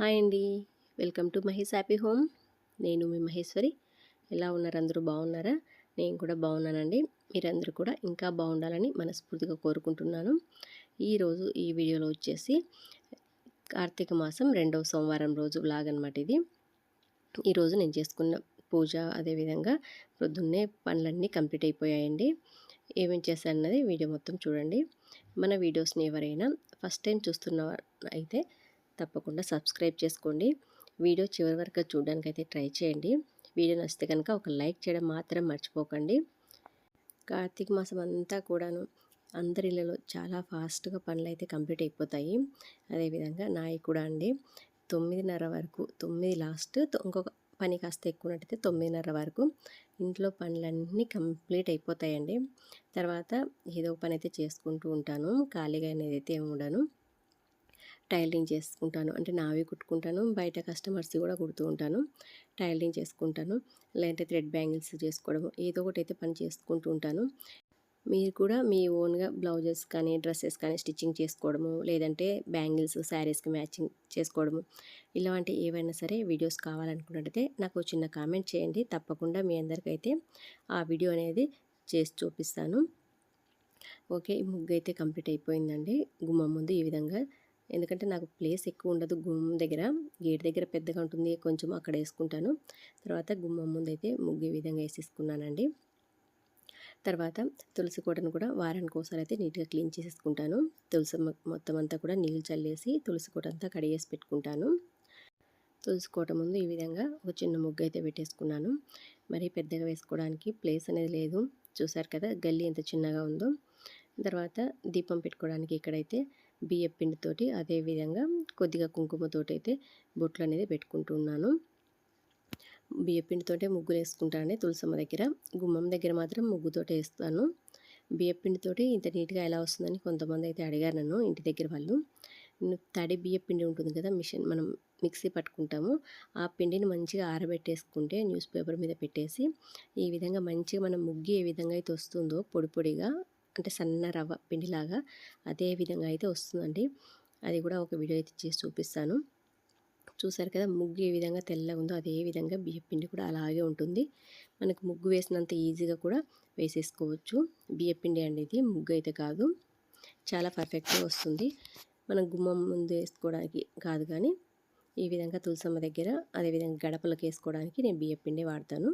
Hi అండి. Welcome to Mahesh happy home. నేను మీ మహేశ్వరి. ఎలా ఉన్నారు? అందరూ బాగున్నారా? నేను కూడా బాగున్నానండి. మీరందరూ కూడా ఇంకా బాగుండాలని మనస్ఫూర్తిగా కోరుకుంటున్నాను. ఈరోజు ఈ వీడియోలో వచ్చేసి కార్తీక మాసం రెండవ సోమవారం రోజు లాగనమాట ఇది. ఈరోజు నేను చేసుకున్న పూజ అదేవిధంగా పొద్దున్నే పనులన్నీ కంప్లీట్ అయిపోయాయండి. ఏమేం చేశానన్నది వీడియో మొత్తం చూడండి. మన వీడియోస్ని ఎవరైనా ఫస్ట్ టైం చూస్తున్న అయితే తప్పకుండా సబ్స్క్రైబ్ చేసుకోండి. వీడియో చివరి వరకు చూడడానికి అయితే ట్రై చేయండి. వీడియో నచ్చితే కనుక ఒక లైక్ చేయడం మాత్రం మర్చిపోకండి. కార్తీక మాసం అంతా కూడాను అందరి ఇళ్ళలో చాలా ఫాస్ట్గా పనులు అయితే కంప్లీట్ అయిపోతాయి. అదేవిధంగా నాయి కూడా అండి. తొమ్మిదిన్నర వరకు తొమ్మిది లాస్ట్ ఇంకొక పని కాస్త ఎక్కువనట్టయితే తొమ్మిదిన్నర వరకు ఇంట్లో పనులన్నీ కంప్లీట్ అయిపోతాయండి. తర్వాత ఏదో పని అయితే చేసుకుంటూ ఉంటాను. ఖాళీగా అనేది అయితే ఉండను. టైలరింగ్ చేసుకుంటాను. అంటే నావే కుట్టుకుంటాను. బయట కస్టమర్స్ కూడా కుడుతూ ఉంటాను. టైలరింగ్ చేసుకుంటాను. లేదంటే థ్రెడ్ బ్యాంగిల్స్ చేసుకోవడం ఏదో ఒకటి అయితే పని చేసుకుంటూ ఉంటాను. మీరు కూడా మీ ఓన్గా బ్లౌజెస్ కానీ డ్రెస్సెస్ కానీ స్టిచ్చింగ్ చేసుకోవడము లేదంటే బ్యాంగిల్స్ శారీస్కి మ్యాచింగ్ చేసుకోవడము ఇలాంటి ఏవైనా సరే వీడియోస్ కావాలనుకున్నట్టయితే నాకు చిన్న కామెంట్ చేయండి. తప్పకుండా మీ అందరికైతే ఆ వీడియో అనేది చేసి చూపిస్తాను. ఓకే ఈ ముగ్గు అయితే కంప్లీట్ అయిపోయిందండి. గుమ్మం ముందు ఈ విధంగా ఎందుకంటే నాకు ప్లేస్ ఎక్కువ ఉండదు గుమ్మం దగ్గర. గేట్ దగ్గర పెద్దగా ఉంటుంది. కొంచెం అక్కడ వేసుకుంటాను. తర్వాత గుమ్మం ముందు అయితే ముగ్గు ఈ విధంగా వేసేసుకున్నానండి. తర్వాత తులసి కోటను కూడా వారానికి ఒకసారి అయితే నీట్గా క్లీన్ చేసేసుకుంటాను. తులసి మొత్తం అంతా కూడా నీళ్ళు చల్లేసి తులసి కోట అంతా కడిగేసి పెట్టుకుంటాను. తులసి కోట ముందు ఈ విధంగా ఒక చిన్న ముగ్గు అయితే పెట్టేసుకున్నాను. మరి పెద్దగా వేసుకోవడానికి ప్లేస్ అనేది లేదు. చూసారు కదా గల్లీ ఎంత చిన్నగా ఉందో. తర్వాత దీపం పెట్టుకోవడానికి ఇక్కడైతే బియ్యం పిండితోటి అదేవిధంగా కొద్దిగా కుంకుమతోటి అయితే బొట్లు అనేది పెట్టుకుంటున్నాను. బియ్యం పిండితోటే ముగ్గులు వేసుకుంటానండి తులసమ్మ దగ్గర. గుమ్మం దగ్గర మాత్రం ముగ్గుతోటే వేస్తాను. బియ్యం పిండితోటి ఇంత నీట్గా ఎలా వస్తుందని కొంతమంది అయితే అడిగారు నన్ను ఇంటి దగ్గర వాళ్ళు. తడి బియ్యం పిండి ఉంటుంది కదా మిషన్ మనం మిక్సీ పట్టుకుంటాము. ఆ పిండిని మంచిగా ఆరబెట్టేసుకుంటే న్యూస్ పేపర్ మీద పెట్టేసి ఈ విధంగా మంచిగా మనం ముగ్గు ఏ విధంగా అయితే వస్తుందో పొడి పొడిగా అంటే సన్న రవ్వ పిండిలాగా అదే విధంగా అయితే వస్తుందండి. అది కూడా ఒక వీడియో అయితే చేసి చూపిస్తాను. చూసారు కదా ముగ్గు ఏ విధంగా తెల్లగా ఉందో అదే విధంగా బియ్య పిండి కూడా అలాగే ఉంటుంది. మనకు ముగ్గు వేసినంత ఈజీగా కూడా వేసేసుకోవచ్చు. బియ్య పిండి అనేది ముగ్గు అయితే కాదు. చాలా పర్ఫెక్ట్గా వస్తుంది. మనం గుమ్మం ముందు వేసుకోవడానికి కాదు కానీ ఈ విధంగా తులసమ్మ దగ్గర అదేవిధంగా గడపలకు వేసుకోవడానికి నేను బియ్య పిండి వాడతాను.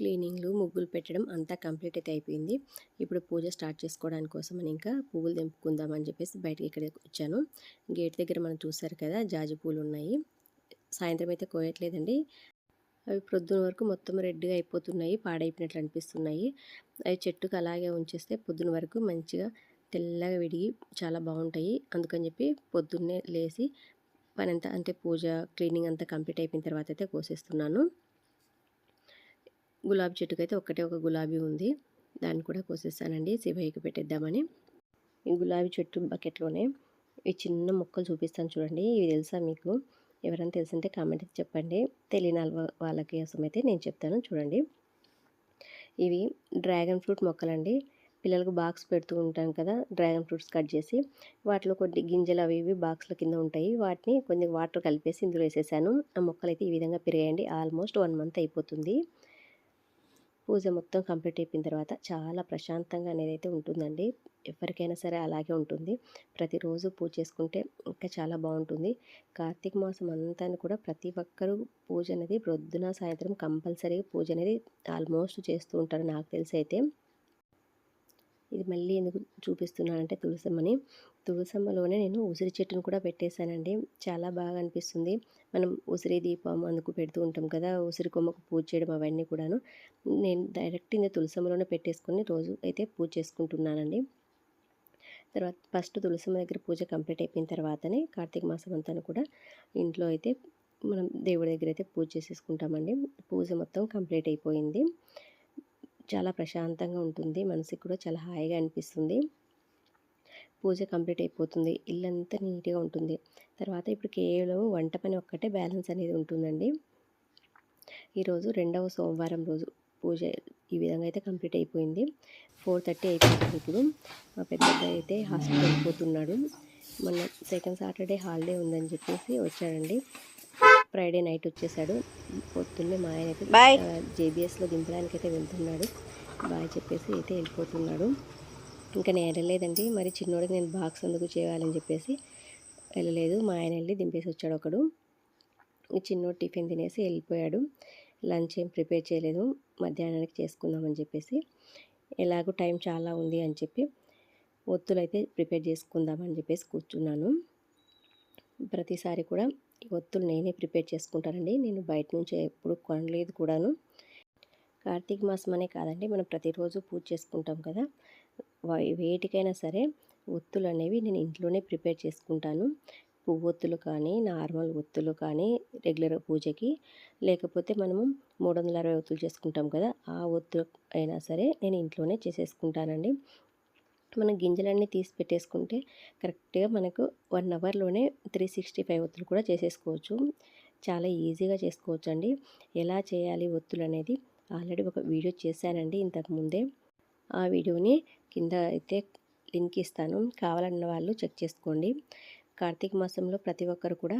క్లీనింగ్లు ముగ్గులు పెట్టడం అంతా కంప్లీట్ అయితే అయిపోయింది. ఇప్పుడు పూజ స్టార్ట్ చేసుకోవడానికి కోసం అని ఇంకా పువ్వులు తెంపుకుందామని చెప్పేసి బయటకి ఇక్కడ వచ్చాను. గేట్ దగ్గర మనం చూసారు కదా జాజి పూలు ఉన్నాయి. సాయంత్రం అయితే కోయట్లేదండి. అవి ప్రొద్దున వరకు మొత్తం రెడ్గా అయిపోతున్నాయి పాడైపోయినట్లు అనిపిస్తున్నాయి. అవి చెట్టుకు అలాగే ఉంచేస్తే పొద్దున వరకు మంచిగా తెల్లగా విడిగి చాలా బాగుంటాయి. అందుకని చెప్పి పొద్దున్నే లేచి పని అంతా అంటే పూజ క్లీనింగ్ అంతా కంప్లీట్ అయిపోయిన తర్వాత అయితే కోసేస్తున్నాను. గులాబీ చెట్టుకు అయితే ఒక్కటే ఒక గులాబీ ఉంది. దాన్ని కూడా కోసేస్తానండి. శివయ్యకి పెట్టేద్దామని. ఈ గులాబీ చెట్టు బకెట్లోనే ఈ చిన్న మొక్కలు చూపిస్తాను చూడండి. ఇవి తెలుసా మీకు? ఎవరైనా తెలిసింటే కామెంట్ చెప్పండి. తెలియని వాళ్ళకి కోసం అయితే నేను చెప్తాను చూడండి. ఇవి డ్రాగన్ ఫ్రూట్ మొక్కలండి. పిల్లలకు బాక్స్ పెడుతూ ఉంటాం కదా డ్రాగన్ ఫ్రూట్స్ కట్ చేసి. వాటిలో కొన్ని గింజలు అవి ఇవి బాక్స్ల కింద ఉంటాయి. వాటిని కొన్ని వాటర్ కలిపేసి ఇందులో వేసేసాను. ఆ మొక్కలు అయితే ఈ విధంగా పెరిగాయండి. ఆల్మోస్ట్ వన్ మంత్ అయిపోతుంది. పూజ మొత్తం కంప్లీట్ అయిపోయిన తర్వాత చాలా ప్రశాంతంగా అనేది అయితే ఉంటుందండి. ఎవరికైనా సరే అలాగే ఉంటుంది. ప్రతిరోజు పూజ చేసుకుంటే ఇంకా చాలా బాగుంటుంది. కార్తీక మాసం అంతా కూడా ప్రతి ఒక్కరూ పూజ అనేది ప్రొద్దున సాయంత్రం కంపల్సరీగా పూజ అనేది ఆల్మోస్ట్ చేస్తూ ఉంటారు నాకు తెలిసి అయితే. ఇది మళ్ళీ ఎందుకు చూపిస్తున్నానంటే తులసమ్మని. తులసమ్మలోనే నేను ఉసిరి చెట్టును కూడా పెట్టేశానండి. చాలా బాగా అనిపిస్తుంది. మనం ఉసిరి దీపం అందుకు పెడుతూ ఉంటాం కదా ఉసిరి కొమ్మకు పూజ చేయడం అవన్నీ కూడాను. నేను డైరెక్ట్ ఇంత తులసమ్మలోనే పెట్టేసుకొని రోజు అయితే పూజ చేసుకుంటున్నానండి. తర్వాత ఫస్ట్ తులసమ్మ దగ్గర పూజ కంప్లీట్ అయిపోయిన తర్వాతనే కార్తీక మాసం అంతా కూడా ఇంట్లో అయితే మనం దేవుడి దగ్గర అయితే పూజ చేసేసుకుంటామండి. పూజ మొత్తం కంప్లీట్ అయిపోయింది. చాలా ప్రశాంతంగా ఉంటుంది. మనసుకి కూడా చాలా హాయిగా అనిపిస్తుంది. పూజ కంప్లీట్ అయిపోతుంది. ఇల్లంతా నీట్గా ఉంటుంది. తర్వాత ఇప్పుడు కేవలం వంట పని ఒక్కటే బ్యాలెన్స్ అనేది ఉంటుందండి. ఈరోజు రెండవ సోమవారం రోజు పూజ ఈ విధంగా అయితే కంప్లీట్ అయిపోయింది. ఫోర్ థర్టీ అయిపోతుంది ఇప్పుడు. మా పెద్ద అయితే హాస్పిటల్ వెళ్ళిపోతున్నాడు మొన్న సెకండ్ సాటర్డే హాలిడే ఉందని చెప్పేసి వచ్చాడండి. ఫ్రైడే నైట్ వచ్చేసాడు. పొద్దున్నే మా ఆయన అయితే బాయ్. జేబీఎస్లో దింపడానికి అయితే వెళ్తున్నాడు. బాయ్ చెప్పేసి అయితే వెళ్ళిపోతున్నాడు. ఇంకా నేను వెళ్ళలేదండి. మరి చిన్నోడికి నేను బాక్స్ ఎందుకు చేయాలని చెప్పేసి వెళ్ళలేదు. మా ఆయన వెళ్ళి దింపేసి వచ్చాడు ఒకడు. చిన్నోడు టిఫిన్ తినేసి వెళ్ళిపోయాడు. లంచ్ ఏం ప్రిపేర్ చేయలేదు. మధ్యాహ్నానికి చేసుకుందామని చెప్పేసి ఎలాగో టైం చాలా ఉంది అని చెప్పి ఒత్తులు అయితే ప్రిపేర్ చేసుకుందామని చెప్పేసి కూర్చున్నాను. ప్రతిసారి కూడా ఈ ఒత్తులు నేనే ప్రిపేర్ చేసుకుంటానండి. నేను బయట నుంచి ఎప్పుడు కొనలేదు కూడాను. కార్తీక మాసం అనే కాదండి మనం ప్రతిరోజు పూజ చేసుకుంటాం కదా. వేటికైనా సరే ఒత్తులు అనేవి నేను ఇంట్లోనే ప్రిపేర్ చేసుకుంటాను. పువ్వు ఒత్తులు కానీ నార్మల్ ఒత్తులు కానీ రెగ్యులర్ పూజకి. లేకపోతే మనము మూడు వందల అరవై ఒత్తులు చేసుకుంటాం కదా ఆ ఒత్తు అయినా సరే నేను ఇంట్లోనే చేసేసుకుంటానండి. మనం గింజలన్నీ తీసి పెట్టేసుకుంటే కరెక్ట్గా మనకు వన్ అవర్లోనే త్రీ సిక్స్టీ ఫైవ్ ఒత్తులు కూడా చేసేసుకోవచ్చు. చాలా ఈజీగా చేసుకోవచ్చు అండి ఎలా చేయాలి ఒత్తులు అనేది ఆల్రెడీ ఒక వీడియో చేశానండి ఇంతకు ముందే. ఆ వీడియోని కింద అయితే లింక్ ఇస్తాను. కావాలన్న వాళ్ళు చెక్ చేసుకోండి. కార్తీక మాసంలో ప్రతి ఒక్కరు కూడా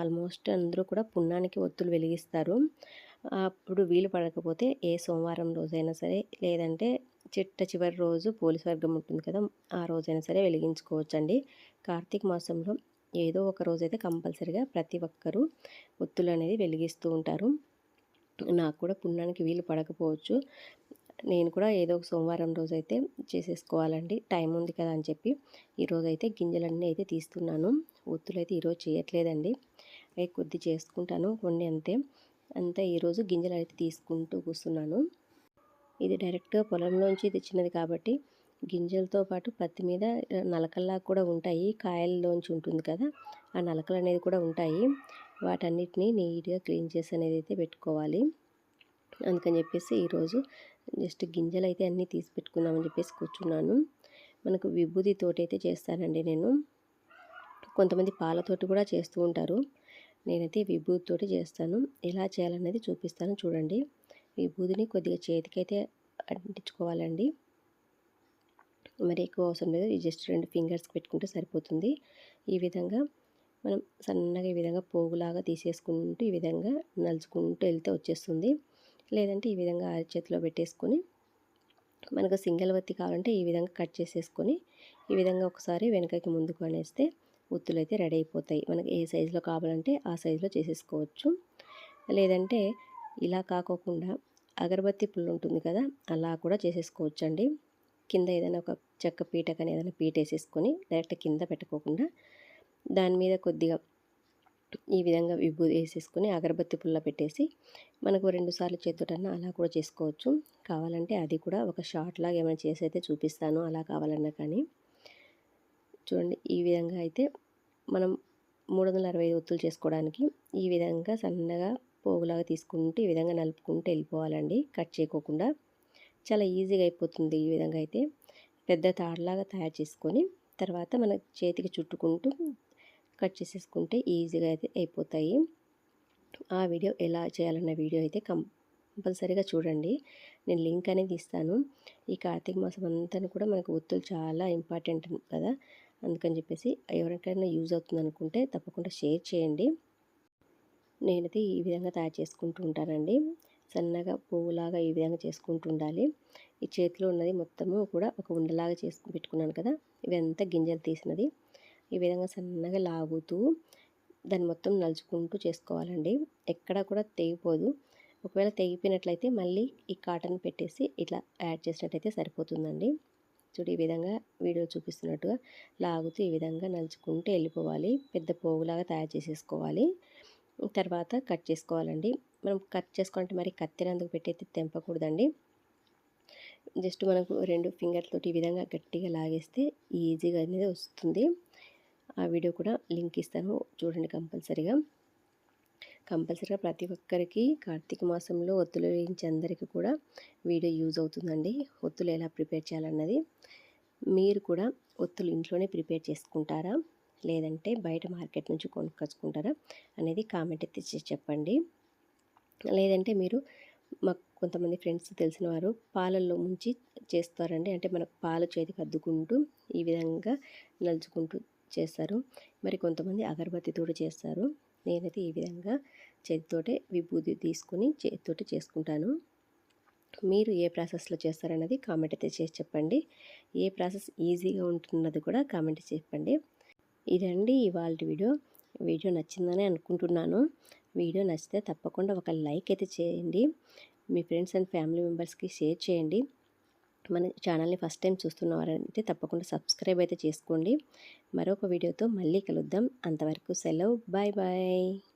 ఆల్మోస్ట్ అందరూ కూడా పుణ్యానికి ఒత్తులు వెలిగిస్తారు. అప్పుడు వీలు పడకపోతే ఏ సోమవారం రోజైనా సరే లేదంటే చిట్ట చివరి రోజు పోలీస్ వర్గం ఉంటుంది కదా ఆ రోజైనా సరే వెలిగించుకోవచ్చండి. కార్తీక మాసంలో ఏదో ఒక రోజైతే కంపల్సరిగా ప్రతి ఒక్కరూ ఒత్తులు అనేది వెలిగిస్తూ ఉంటారు. నాకు కూడా పుణ్యానికి వీలు పడకపోవచ్చు. నేను కూడా ఏదో ఒక సోమవారం రోజు అయితే చేసేసుకోవాలండి. టైం ఉంది కదా అని చెప్పి ఈరోజైతే గింజలన్నీ అయితే తీస్తున్నాను. ఒత్తులు అయితే ఈరోజు చేయట్లేదండి. అవి కొద్ది చేసుకుంటాను. కొన్ని అంతే. అంతా ఈరోజు గింజలు అయితే తీసుకుంటూ కూర్చున్నాను. ఇది డైరెక్ట్గా పొలంలోంచి తెచ్చినది కాబట్టి గింజలతో పాటు పత్తి మీద నలకల్లా కూడా ఉంటాయి. కాయల్లోంచి ఉంటుంది కదా ఆ నలకలు అనేది కూడా ఉంటాయి. వాటన్నిటిని నీట్గా క్లీన్ చేసి అనేది అయితే పెట్టుకోవాలి. అందుకని చెప్పేసి ఈరోజు జస్ట్ గింజలు అయితే అన్నీ తీసి పెట్టుకుందామని చెప్పేసి కూర్చున్నాను. మనకు విభూతితోటి అయితే చేస్తానండి నేను. కొంతమంది పాలతోటి కూడా చేస్తూ ఉంటారు. నేనైతే విభూతితోటి చేస్తాను. ఎలా చేయాలనేది చూపిస్తాను. చూడండి. విభూతిని కొద్దిగా చేతికైతే అంటించుకోవాలండి. మరి ఎక్కువ అవసరం లేదు. ఈ జస్ట్ రెండు ఫింగర్స్ పెట్టుకుంటే సరిపోతుంది. ఈ విధంగా మనం సన్నగా ఈ విధంగా పోగులాగా తీసేసుకుంటూ ఈ విధంగా నలుచుకుంటూ వెళ్తే వచ్చేస్తుంది. లేదంటే ఈ విధంగా చేతిలో పెట్టేసుకొని మనకు సింగిల్ వత్తి కావాలంటే ఈ విధంగా కట్ చేసేసుకొని ఈ విధంగా ఒకసారి వెనకకి ముందుకు అనేస్తే ఉత్తులు అయితే రెడీ అయిపోతాయి. మనకి ఏ సైజులో కావాలంటే ఆ సైజులో చేసేసుకోవచ్చు. లేదంటే ఇలా కాకోకుండా అగరబత్తి పుల్ల ఉంటుంది కదా అలా కూడా చేసేసుకోవచ్చండి. కింద ఏదైనా ఒక చెక్క పీట కానీ ఏదైనా పీట వేసేసుకొని డైరెక్ట్ కింద పెట్టుకోకుండా దాని మీద కొద్దిగా ఈ విధంగా విభూ వేసేసుకొని అగరబత్తి పుల్ల పెట్టేసి మనకు రెండు సార్లు చేతుటన్నా అలా కూడా చేసుకోవచ్చు. కావాలంటే అది కూడా ఒక షార్ట్ లాగా ఏమైనా చేసి అయితే చూపిస్తాను అలా కావాలన్నా కానీ. చూడండి ఈ విధంగా అయితే మనం మూడు వందల అరవై ఐదు ఒత్తులు చేసుకోవడానికి ఈ విధంగా సన్నగా పోగులాగా తీసుకుంటూ ఈ విధంగా నలుపుకుంటూ వెళ్ళిపోవాలండి. కట్ చేయకోకుండా చాలా ఈజీగా అయిపోతుంది ఈ విధంగా అయితే. పెద్ద తాడులాగా తయారు చేసుకొని తర్వాత మన చేతికి చుట్టుకుంటూ కట్ చేసేసుకుంటే ఈజీగా అయితే అయిపోతాయి. ఆ వీడియో ఎలా చేయాలన్న వీడియో అయితే కంపల్సరీగా చూడండి. నేను లింక్ అనేది ఇస్తాను. ఈ కార్తీక మాసం అంతా కూడా మనకు ఒత్తులు చాలా ఇంపార్టెంట్ కదా. అందుకని చెప్పేసి ఎవరికైనా యూజ్ అవుతుంది అనుకుంటే తప్పకుండా షేర్ చేయండి. నేనైతే ఈ విధంగా తయారు చేసుకుంటూ ఉంటానండి. సన్నగా పువ్వులాగా ఈ విధంగా చేసుకుంటూ ఉండాలి. ఈ చేతిలో ఉన్నది మొత్తము కూడా ఒక ఉండలాగా చేసుకు పెట్టుకున్నాను కదా. ఇవంతా గింజలు తీసినది. ఈ విధంగా సన్నగా లాగుతూ దాన్ని మొత్తం నలుచుకుంటూ చేసుకోవాలండి. ఎక్కడ కూడా తెగిపోదు. ఒకవేళ తెగిపోయినట్లయితే మళ్ళీ ఈ కాటన్ పెట్టేసి ఇట్లా యాడ్ చేసినట్టయితే సరిపోతుందండి. చూడు ఈ విధంగా వీడియో చూపిస్తున్నట్టుగా లాగుతూ ఈ విధంగా నలుచుకుంటూ వెళ్ళిపోవాలి. పెద్ద పోగులాగా తయారు చేసేసుకోవాలి. తర్వాత కట్ చేసుకోవాలండి. మనం కట్ చేసుకోవాలంటే మరి కత్తెరందుకు పెట్టయితే తెంపకూడదండి. జస్ట్ మనకు రెండు ఫింగర్ తోటి ఈ విధంగా గట్టిగా లాగేస్తే ఈజీగా అనేది వస్తుంది. ఆ వీడియో కూడా లింక్ ఇస్తాను చూడండి కంపల్సరీగా. కంపల్సరీగా ప్రతి ఒక్కరికి కార్తీక మాసంలో ఒత్తులు వేయించే అందరికీ కూడా వీడియో యూజ్ అవుతుందండి. ఒత్తులు ఎలా ప్రిపేర్ చేయాలన్నది మీరు కూడా ఒత్తులు ఇంట్లోనే ప్రిపేర్ చేసుకుంటారా? లేదంటే బయట మార్కెట్ నుంచి కొనుక్కొచ్చుకుంటారా అనేది కామెంట్ అయితే చేసి చెప్పండి. లేదంటే మీరు మాకు కొంతమంది ఫ్రెండ్స్ తెలిసిన వారు పాలల్లో ముంచి చేస్తారండి. అంటే మనకు పాలు చేతికి అద్దుకుంటూ ఈ విధంగా నలుచుకుంటూ చేస్తారు. మరి కొంతమంది అగరబత్తితో చేస్తారు. నేనైతే ఈ విధంగా చేతితోటే విభూది తీసుకుని చేతితోటి చేసుకుంటాను. మీరు ఏ ప్రాసెస్లో చేస్తారన్నది కామెంట్ అయితే చేసి చెప్పండి. ఏ ప్రాసెస్ ఈజీగా ఉంటున్నది కూడా కామెంట్ చెప్పండి. ఇదండి ఇవాళ వీడియో. వీడియో నచ్చిందని అనుకుంటున్నాను. వీడియో నచ్చితే తప్పకుండా ఒక లైక్ అయితే చేయండి. మీ ఫ్రెండ్స్ అండ్ ఫ్యామిలీ మెంబర్స్కి షేర్ చేయండి. మన ఛానల్ని ఫస్ట్ టైం చూస్తున్నవారంటే తప్పకుండా సబ్స్క్రైబ్ అయితే చేసుకోండి. మరొక వీడియోతో మళ్ళీ కలుద్దాం. అంతవరకు సెలవు. Bye bye.